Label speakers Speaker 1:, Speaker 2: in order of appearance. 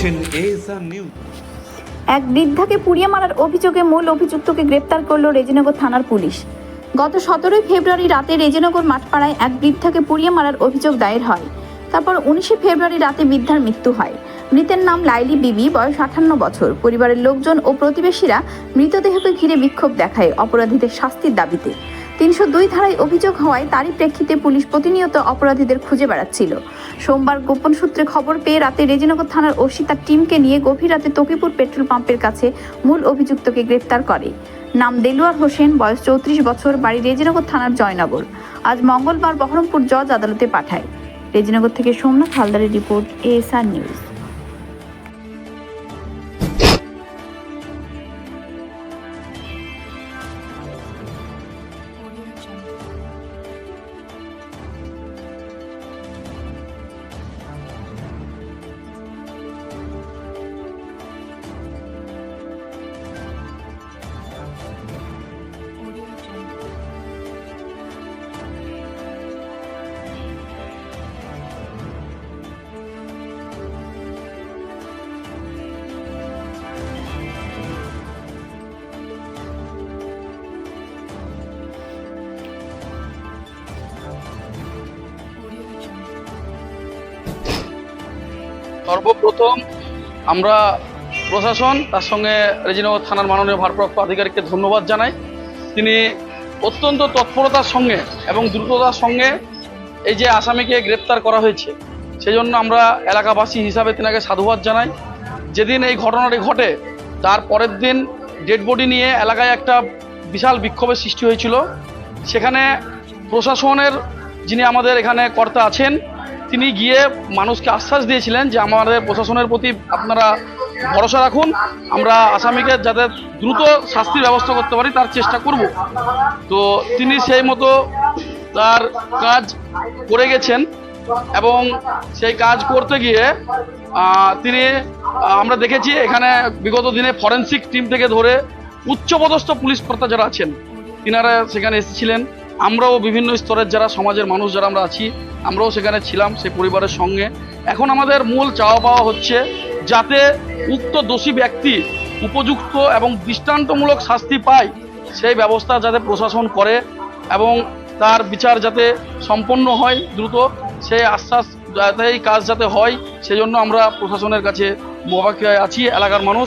Speaker 1: দেখছেন ASR news.
Speaker 2: এক বৃদ্ধাকে পুড়িয়ে মারার অভিযোগে মূল অভিযুক্তকে গ্রেপ্তার করল রেজিনগর থানার পুলিশ। গত সতেরোই ফেব্রুয়ারি রাতে রেজিনগর মাঠপাড়ায় এক বৃদ্ধাকে পুড়িয়ে মারার অভিযোগ দায়ের হয়। তারপর উনিশে ফেব্রুয়ারি রাতে বৃদ্ধার মৃত্যু হয়। মৃতের নাম লাইলি বিবি, বয়স আঠান্ন বছর। পরিবারের লোকজন ও প্রতিবেশীরা মৃতদেহকে ঘিরে বিক্ষোভ দেখায় অপরাধীদের শাস্তির দাবিতে। তিনশো দুই ধারায় অভিযোগ হওয়ায় তারই প্রেক্ষিতে পুলিশ প্রতিনিয়ত অপরাধীদের খুঁজে বেড়াচ্ছিল। সোমবার গোপন সূত্রে খবর পেয়ে রাতে রেজিনগর থানার ওসি তার টিমকে নিয়ে গভীর রাতে তকিপুর পেট্রোল পাম্পের কাছে মূল অভিযুক্তকে গ্রেপ্তার করে। নাম দেলুয়ার হোসেন, বয়স চৌত্রিশ বছর, বাড়ি রেজিনগর থানার জয়নগর। আজ মঙ্গলবার বহরমপুর জজ আদালতে পাঠায়। রেজিনগর থেকে সোমনাথ হালদারের রিপোর্ট এএসআর নিউজ।
Speaker 3: সর্বপ্রথম আমরা প্রশাসন, তার সঙ্গে রেজিনগর থানার মাননীয় ভারপ্রাপ্ত আধিকারিককে ধন্যবাদ জানাই। তিনি অত্যন্ত তৎপরতার সঙ্গে এবং দ্রুততার সঙ্গে এই যে আসামিকে গ্রেপ্তার করা হয়েছে সেই জন্য আমরা এলাকাবাসী হিসাবে তেনাকে সাধুবাদ জানাই। যেদিন এই ঘটনাটি ঘটে, তার পরের দিন ডেড বডি নিয়ে এলাকায় একটা বিশাল বিক্ষোভের সৃষ্টি হয়েছিল। সেখানে প্রশাসনের যিনি আমাদের এখানে কর্তা আছেন তিনি গিয়ে মানুষকে আশ্বাস দিয়েছিলেন যে আমাদের প্রশাসনের প্রতি আপনারা ভরসা রাখুন, আমরা আসামিকে যাতে দ্রুত শাস্তির ব্যবস্থা করতে পারি, তার চেষ্টা করব। তো তিনি সেই মতো তার কাজ করে গেছেন এবং সেই কাজ করতে গিয়ে তিনি আমরা দেখেছি এখানে বিগত দিনে ফরেন্সিক টিম থেকে ধরে উচ্চপদস্থ পুলিশ কর্তা যারা আছেন, তিনারা সেখানে এসেছিলেন। আমরাও বিভিন্ন স্তরের যারা সমাজের মানুষ যারা আমরা আছি, আমরাও সেখানে ছিলাম সেই পরিবারের সঙ্গে। এখন আমাদের মূল চাওয়া পাওয়া হচ্ছে যাতে উক্ত দোষী ব্যক্তি উপযুক্ত এবং দৃষ্টান্তমূলক শাস্তি পায় সেই ব্যবস্থা যাতে প্রশাসন করে এবং তার বিচার যাতে সম্পন্ন হয় দ্রুত, সেই আশ্বাস যাতে এই কাজ যাতে হয় সেই জন্য আমরা প্রশাসনের কাছে মোবাকে আছি, এলাকার মানুষ।